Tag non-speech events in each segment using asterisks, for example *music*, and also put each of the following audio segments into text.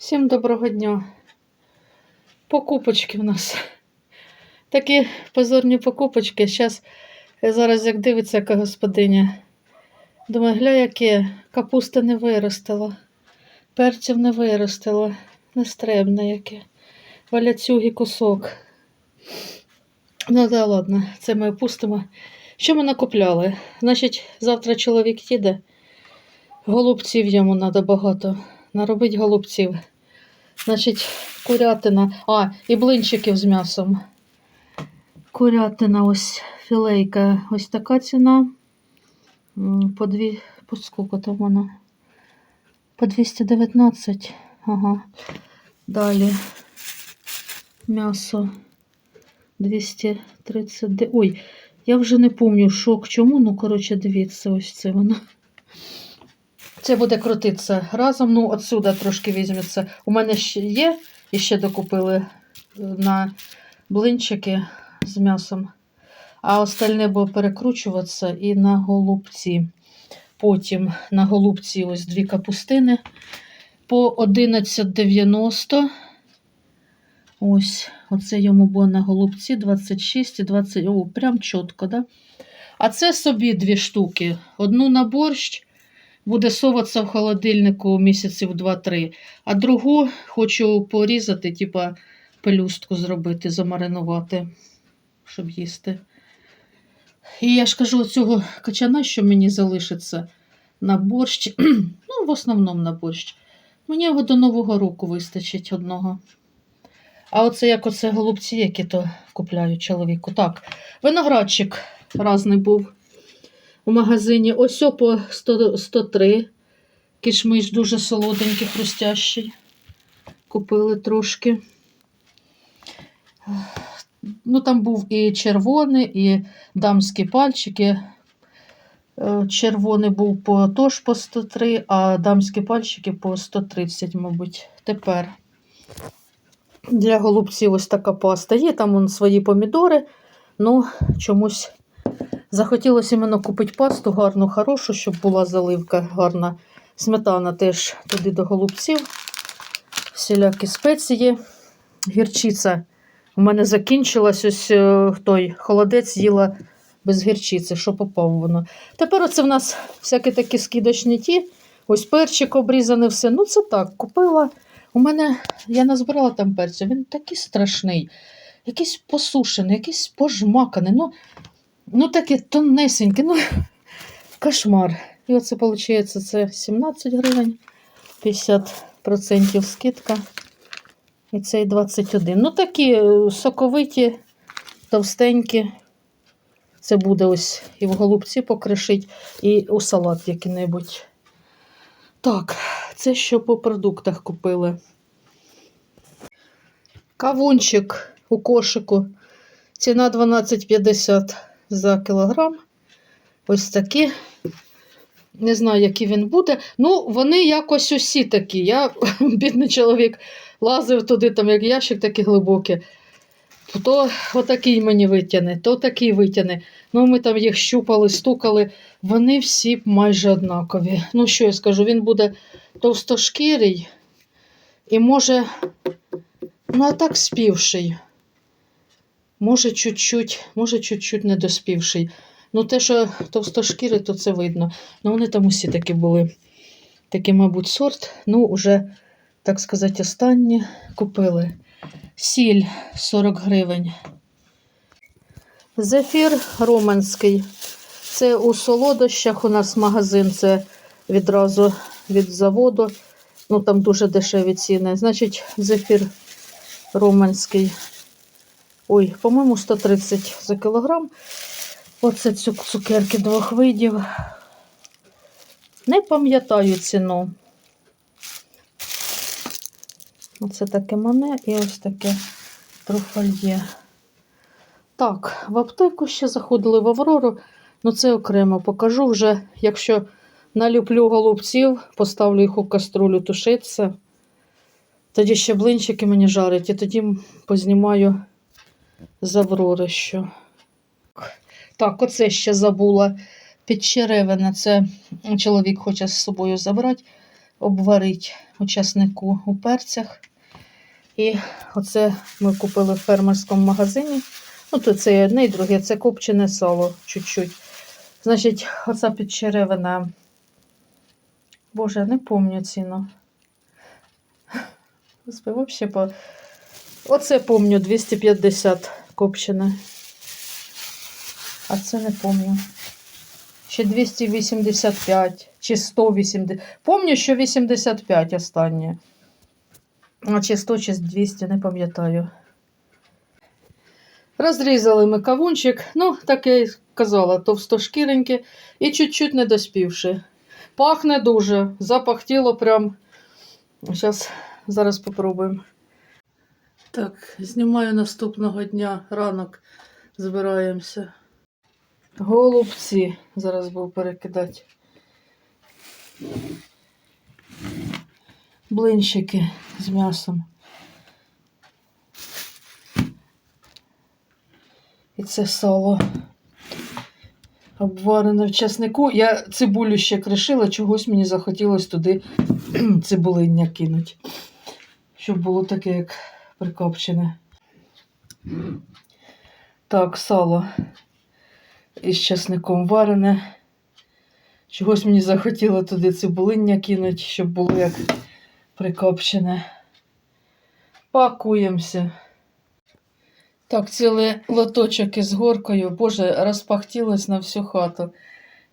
Всім доброго дня. Покупочки в нас. Такі позорні покупочки. Е, зараз як дивиться, яка господиня. Думаю, гля, яке капуста не виростила, перців не виростила, нестребне яке. Валяцюги кусок. Ну да, ладно, це ми опустимо. Що ми накупляли? Значить, завтра чоловік їде. Голубців йому треба багато. Наробить голубців. Значить, курятина. А, і блинчиків з м'ясом. Курятина, ось філейка. Ось така ціна. По дві. По скільки там вона? По 219. Ага. Далі. М'ясо. 230. Ой, я вже не пам'ятаю, що к чому. Ну, коротше, дивіться, ось це воно. Це буде крутитися разом. Ну, отсюда трошки візьметься. У мене ще є, і ще докупили е, на блинчики з м'ясом. А остальне буде перекручуватися і на голубці. Потім на голубці ось дві капустини по 11,90. Ось, оце йому було на голубці 26 і 20. О, прям чітко, да? А це собі дві штуки. Одну на борщ буде соватися в холодильнику місяців 2-3, а другу хочу порізати, типа пелюстку зробити, замаринувати, щоб їсти. І я ж кажу, цього качана, що мені залишиться на борщ, *clears throat* ну, в основному на борщ. Мені його до Нового року вистачить одного. А оце як оце голубці, які то купляю чоловіку. Так, виноградчик разний був у магазині. Ось по 100, 103. Кишмиш дуже солоденький, хрустящий. Купили трошки. Ну, там був і червоний, і дамські пальчики. Е, Червоний був по, теж по 103, а дамські пальчики по 130, мабуть. Тепер для голубців ось така паста. Є там вон, свої помідори. Ну, чомусь захотілося іменно купити пасту гарну, хорошу, щоб була заливка гарна. Сметана теж туди до голубців. Всілякі спеції. Гірчиця у мене закінчилась. Ось е, той холодець їла без гірчиці, що попав воно. Тепер оце в нас всякі такі скидочні ті. Ось перчик обрізаний, все. Ну, це так, купила. У мене, я назбирала там перцю, він такий страшний, якийсь посушений, якийсь пожмаканий. Ну, ну таке тонесеньке, ну, *laughs* кошмар. І оце, виходить, це 17 гривень, 50% скидка. І цей 21. Ну, такі е, соковиті, товстенькі. Це буде ось і в голубці покришить, і у салат який-небудь. Так, це що по продуктах купили. Кавунчик у кошику. Ціна 12,50 за кілограм. Ось такі. Не знаю, який він буде. Ну, вони якось усі такі. Я, *laughs* бідний чоловік, лазив туди, там як ящик такий глибокий. То отакий мені витягне, то такий витягне. Ну, ми там їх щупали, стукали. Вони всі майже однакові. Ну, що я скажу, він буде товстошкірий і може, ну, а так співший. Може, чуть-чуть, може, чуть-чуть недоспівший. Ну, те, що товстошкірий, то це видно. Ну, вони там усі такі були. Такий, мабуть, сорт. Ну, уже, так сказати, останні купили. Сіль 40 гривень. Зефір романський. Це у солодощах у нас магазин, це відразу від заводу. Ну, там дуже дешеві ціни. Значить, зефір романський. Ой, по-моєму, 130 за кілограм. Оце цукерки двох видів. Не пам'ятаю ціну. Оце таке мане і ось таке труфальє. Так, в аптеку ще заходили в Аврору, ну це окремо покажу вже, якщо налюплю голубців, поставлю їх у каструлю тушитися. Тоді ще блинчики мені жарять, і тоді познімаю з що. Так, оце ще забула. Підчеревина. Це чоловік хоче з собою забрати, обварити. у часнику у перцях. І оце ми купили в фермерському магазині. Ну, то це одне, і друге, це копчене сало чуть-чуть. Значить, оця підчеревина. Боже, не пам'ятаю ціну. Взагалі по... Оце помню 250 копчене. А це не помню. Чи 285, чи 180. Помню, що 85 останнє. А чи 100, чи 200, не пам'ятаю. Розрізали ми кавунчик, ну, так я й казала, товстошкіренький і чуть-чуть не доспівши. Пахне дуже, запахтіло прям. Зараз, зараз попробуємо. Так, знімаю наступного дня ранок, збираємося. Голубці зараз буду перекидати. Блинчики з м'ясом. І це сало обварене в часнику. Я цибулю ще кришила, чогось мені захотілося туди *clears throat* цибулиння кинути. Щоб було таке, як прикопчене. Так, сало із часником варене. Чогось мені захотіло туди цибулиння кинути, щоб було як прикопчене. Пакуємося. Так, цілий лоточок із горкою, боже, розпахтілось на всю хату.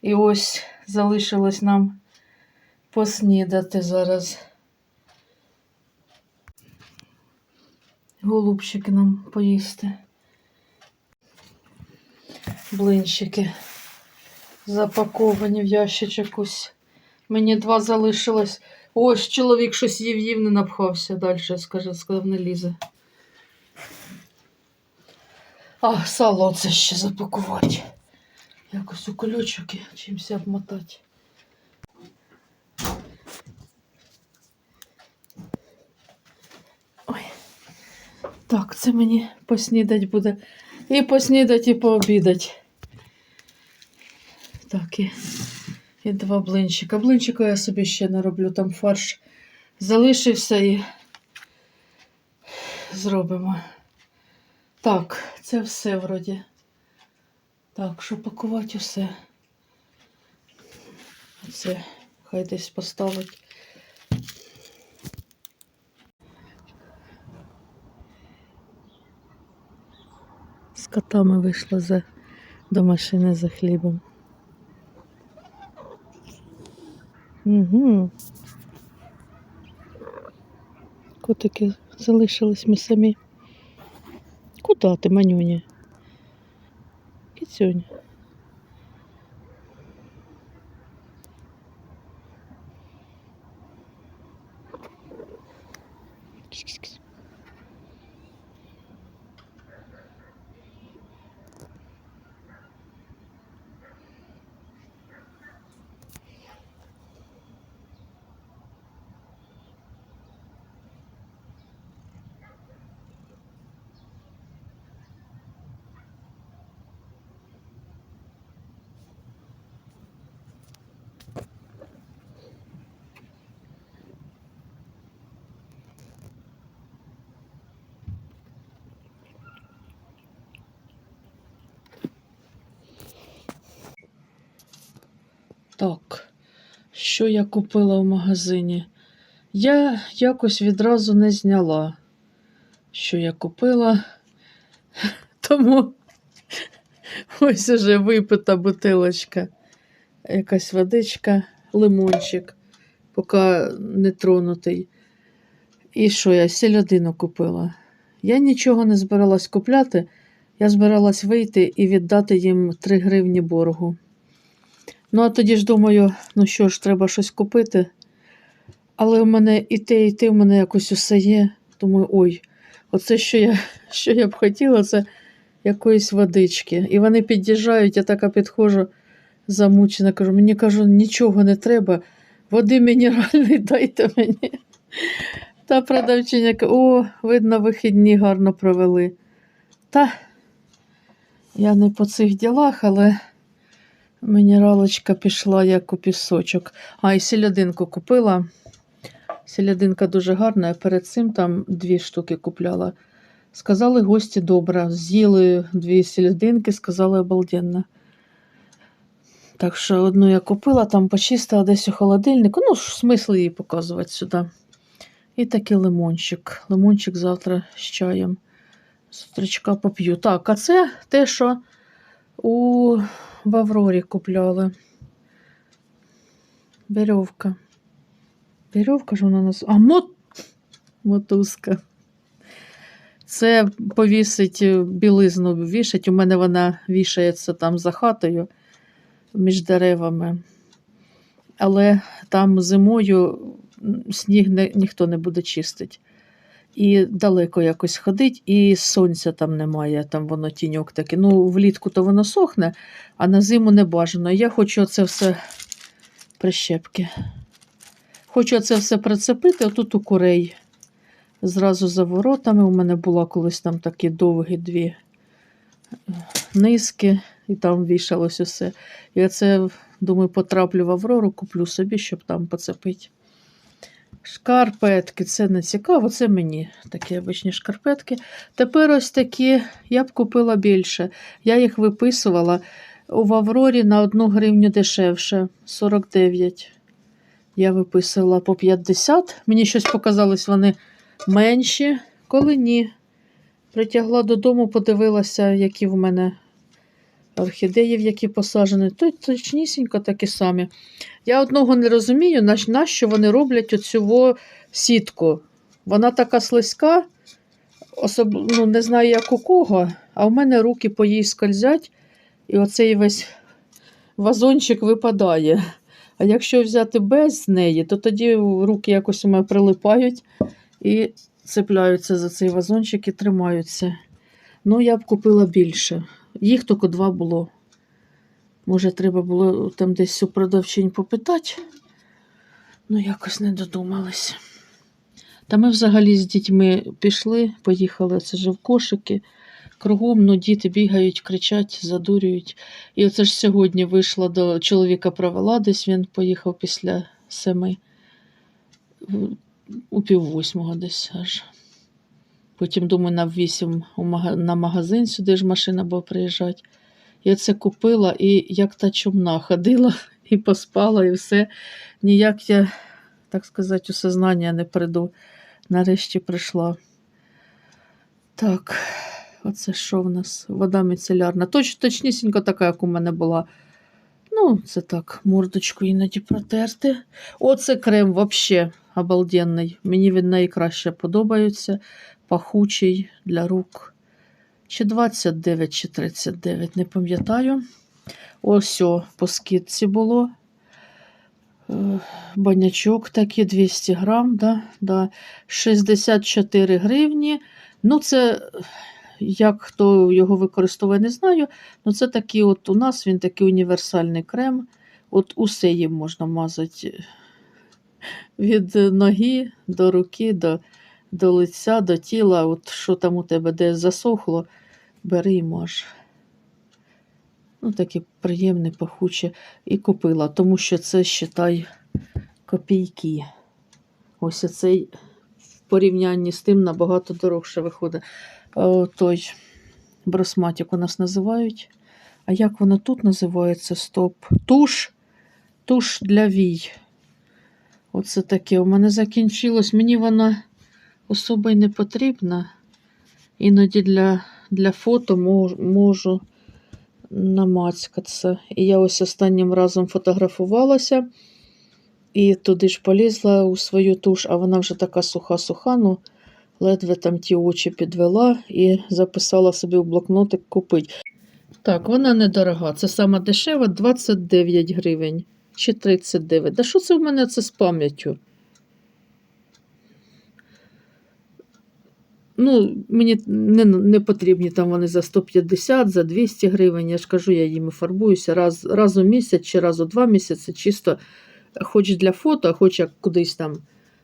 І ось залишилось нам поснідати зараз. Голубчики нам поїсти. Блинчики запаковані в ящичок ось. Мені два залишилось. Ось чоловік щось їв, їв, не напхався. Далі скаже, сказав, не лізе. А, сало це ще запакувати. Якось у кольочок і чимось обмотати. Так, це мені поснідать буде. І поснідать, і пообідать. Так, і, і два блинчика. Блинчика я собі ще не роблю, там фарш залишився і зробимо. Так, це все вроді. Так, що пакувати усе. Це хай десь поставить. Котами вийшла за, до машини за хлібом. Угу. Котики залишились ми самі. Куда ти, манюня? Кицюня. Кісь-кісь-кісь. Так, що я купила в магазині? Я якось відразу не зняла, що я купила. *laughs* Тому ось уже випита бутилочка, якась водичка, лимончик, поки не тронутий. І що я сільодину купила? Я нічого не збиралась купляти, я збиралась вийти і віддати їм 3 гривні боргу. Ну, а тоді ж думаю, ну що ж, треба щось купити. Але в мене і те, і те в мене якось усе є. Думаю, ой, оце, що я, *laughs* що я б хотіла, це якоїсь водички. І вони під'їжджають, я така підходжу замучена, кажу, мені кажу, нічого не треба, води мінеральної *laughs* дайте мені. Та продавчиня каже, о, видно, вихідні гарно провели. Та я не по цих ділах, але. Мінералочка пішла як у пісочок. А, і сільодинку купила. Селядинка дуже гарна, я перед цим там дві штуки купляла. Сказали гості добре. З'їли дві селядинки, сказали обалденно. Так що одну я купила, там почистила десь у холодильнику. Ну, смисл її показувати сюди. І такий лимончик. Лимончик завтра з чаєм. З поп'ю. Так, а це те, що у в Аврорі купляли. Веревка. Веревка ж вона нас. А мот... мотузка. Це повісить е, білизну вішать. У мене вона вішається там за хатою між деревами. Але там зимою сніг не, ніхто не буде чистити. І далеко якось ходить, і сонця там немає, там воно тіньок такий. Ну, влітку то воно сохне, а на зиму не бажано. Я хочу це все прищепки. Хочу це все прицепити отут у курей. Зразу за воротами. У мене була колись там такі довгі дві низки, і там вішалось усе. І оце, думаю, потраплю в Аврору, куплю собі, щоб там поцепити. Шкарпетки, це не цікаво, це мені такі обичні шкарпетки. Тепер ось такі я б купила більше. Я їх виписувала у Аврорі на 1 гривню дешевше 49. Я виписувала по 50. Мені щось показалось, вони менші, коли ні. Притягла додому, подивилася, які в мене орхідеї, в які посаджені. То точнісінько такі самі. Я одного не розумію, на, на вони роблять оцю сітку. Вона така слизька, особ... ну, не знаю, як у кого, а в мене руки по їй скользять, і оцей весь вазончик випадає. А якщо взяти без неї, то тоді руки якось у мене прилипають і цепляються за цей вазончик і тримаються. Ну, я б купила більше. Їх тільки два було. Може, треба було там десь у продавчинь попитати. Ну, якось не додумались. Та ми взагалі з дітьми пішли, поїхали, це ж в кошики. Кругом ну, діти бігають, кричать, задурюють. І оце ж сьогодні вийшла до чоловіка провела, десь він поїхав після семи, у пів восьмого десь аж. Потім, думаю, на вісім на магазин сюди ж машина буде приїжджати. Я це купила і як та чумна ходила *laughs* і поспала, і все. Ніяк я, так сказати, у сознання не прийду. Нарешті прийшла. Так, оце що в нас? Вода міцелярна. Точ, точнісінько така, як у мене була. Ну, це так, мордочку іноді протерти. Оце крем взагалі обалденний. Мені він найкраще подобається. Пахучий для рук. Чи 29, чи 39, не пам'ятаю. Ось о, по скидці було. Е, Банячок такий 200 грам, да, да, 64 гривні. Ну, це як хто його використовує, не знаю. Ну, це такий от у нас він такий універсальний крем. От усе їм можна мазати від ноги до руки, до, до лиця, до тіла. От що там у тебе де засохло, бери і маж. Ну, таке приємне, пахуче. І купила, тому що це, считай, копійки. Ось цей в порівнянні з тим набагато дорожче виходить. О, той бросматик у нас називають. А як воно тут називається? Стоп. Туш. Туш для вій. Оце таке. У мене закінчилось. Мені вона особо й не потрібна. Іноді для, для фото мож, можу намацькатися. І я ось останнім разом фотографувалася і туди ж полізла у свою туш, а вона вже така суха-суха, ну ледве там ті очі підвела і записала собі в блокнотик купить. Так, вона недорога. Це сама дешева 29 гривень чи 39. Да що це в мене це з пам'яттю? Ну, мені не, не потрібні там вони за 150, за 200 гривень. Я ж кажу, я їми фарбуюся раз, раз у місяць чи раз у два місяці, чисто хоч для фото, хоч як кудись там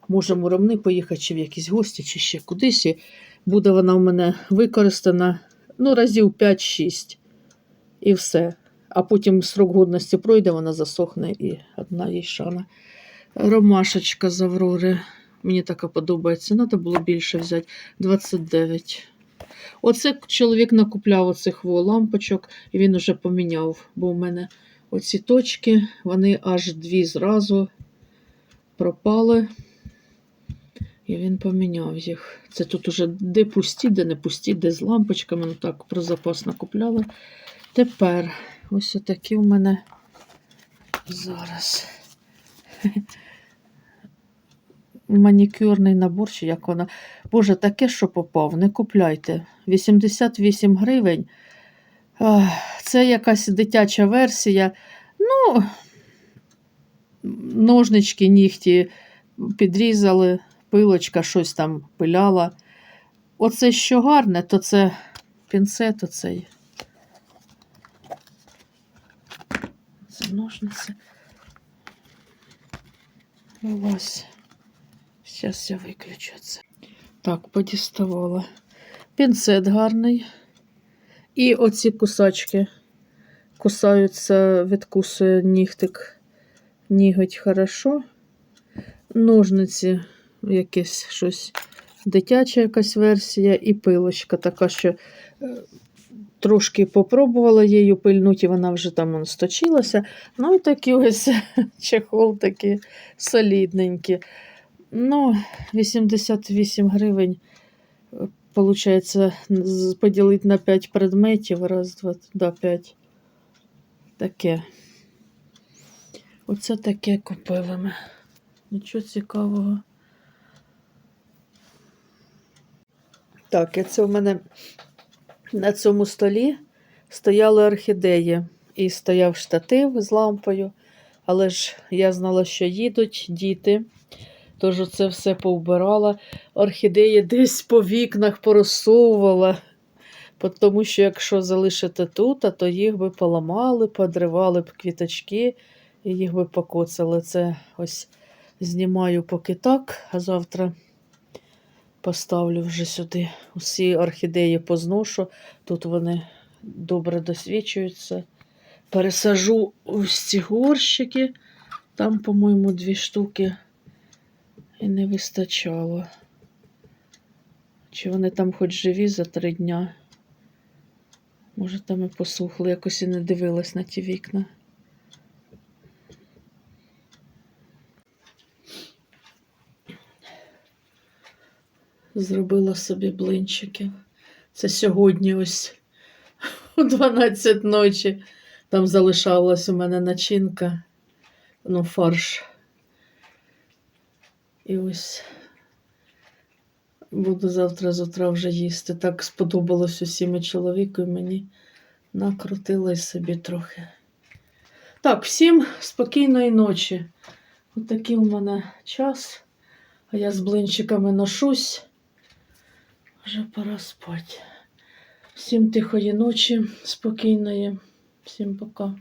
може муравни поїхати, чи в якісь гості, чи ще кудись. І буде вона у мене використана ну, разів 5-6. І все. А потім срок годності пройде, вона засохне і одна їй шана. Ромашечка з Аврори. Мені така подобається. Треба було більше взяти. 29. Оце чоловік накупляв оцих лампочок, і він уже поміняв, бо у мене оці точки, вони аж дві зразу пропали. І він поміняв їх. Це тут уже де пусті, де не пусті, де з лампочками. Ну так, про запас накупляли. Тепер ось отакі у мене зараз. Манікюрний набор, чи як вона. Боже, таке, що попав, не купляйте. 88 гривень. Це якась дитяча версія. Ну, ножнички, нігті підрізали, пилочка щось там пиляла. Оце що гарне, то це пінцет оцей. Це ножниці. Ось. Зараз я виключу це. Так, подіставала. Пінцет гарний. І оці кусачки кусаються, відкусує нігтик. Ніготь хорошо. Ножниці, якесь щось дитяча якась версія, і пилочка така, що е, трошки попробувала її пильнути, і вона вже там сточилася. Ну і такий ось *laughs* чехол такий солідненький. Ну, 88 гривень. Получається, з- поділити на 5 предметів. Раз, два, да, 5. Таке. Оце таке купили ми. Нічого цікавого. Так, і це в мене на цьому столі стояли орхідеї. І стояв штатив з лампою. Але ж я знала, що їдуть діти. Тож оце все повбирала. Орхідеї десь по вікнах порозсовувала. Тому що якщо залишити тут, то їх би поламали, подривали б квіточки і їх би покоцали. Це ось знімаю поки так, а завтра поставлю вже сюди. Усі орхідеї позношу. Тут вони добре досвідчуються. Пересажу ось ці горщики. Там, по-моєму, дві штуки і не вистачало. Чи вони там хоч живі за три дня? Може, там і посухли, якось і не дивилась на ті вікна. Зробила собі блинчики. Це сьогодні ось о 12 ночі. Там залишалась у мене начинка, ну, фарш. І ось буду завтра з утра вже їсти. Так сподобалось усім і чоловіку, і мені накрутила й собі трохи. Так, всім спокійної ночі. Отакий у мене час. А я з блинчиками ношусь. Вже пора спати. Всім тихої ночі, спокійної. Всім пока.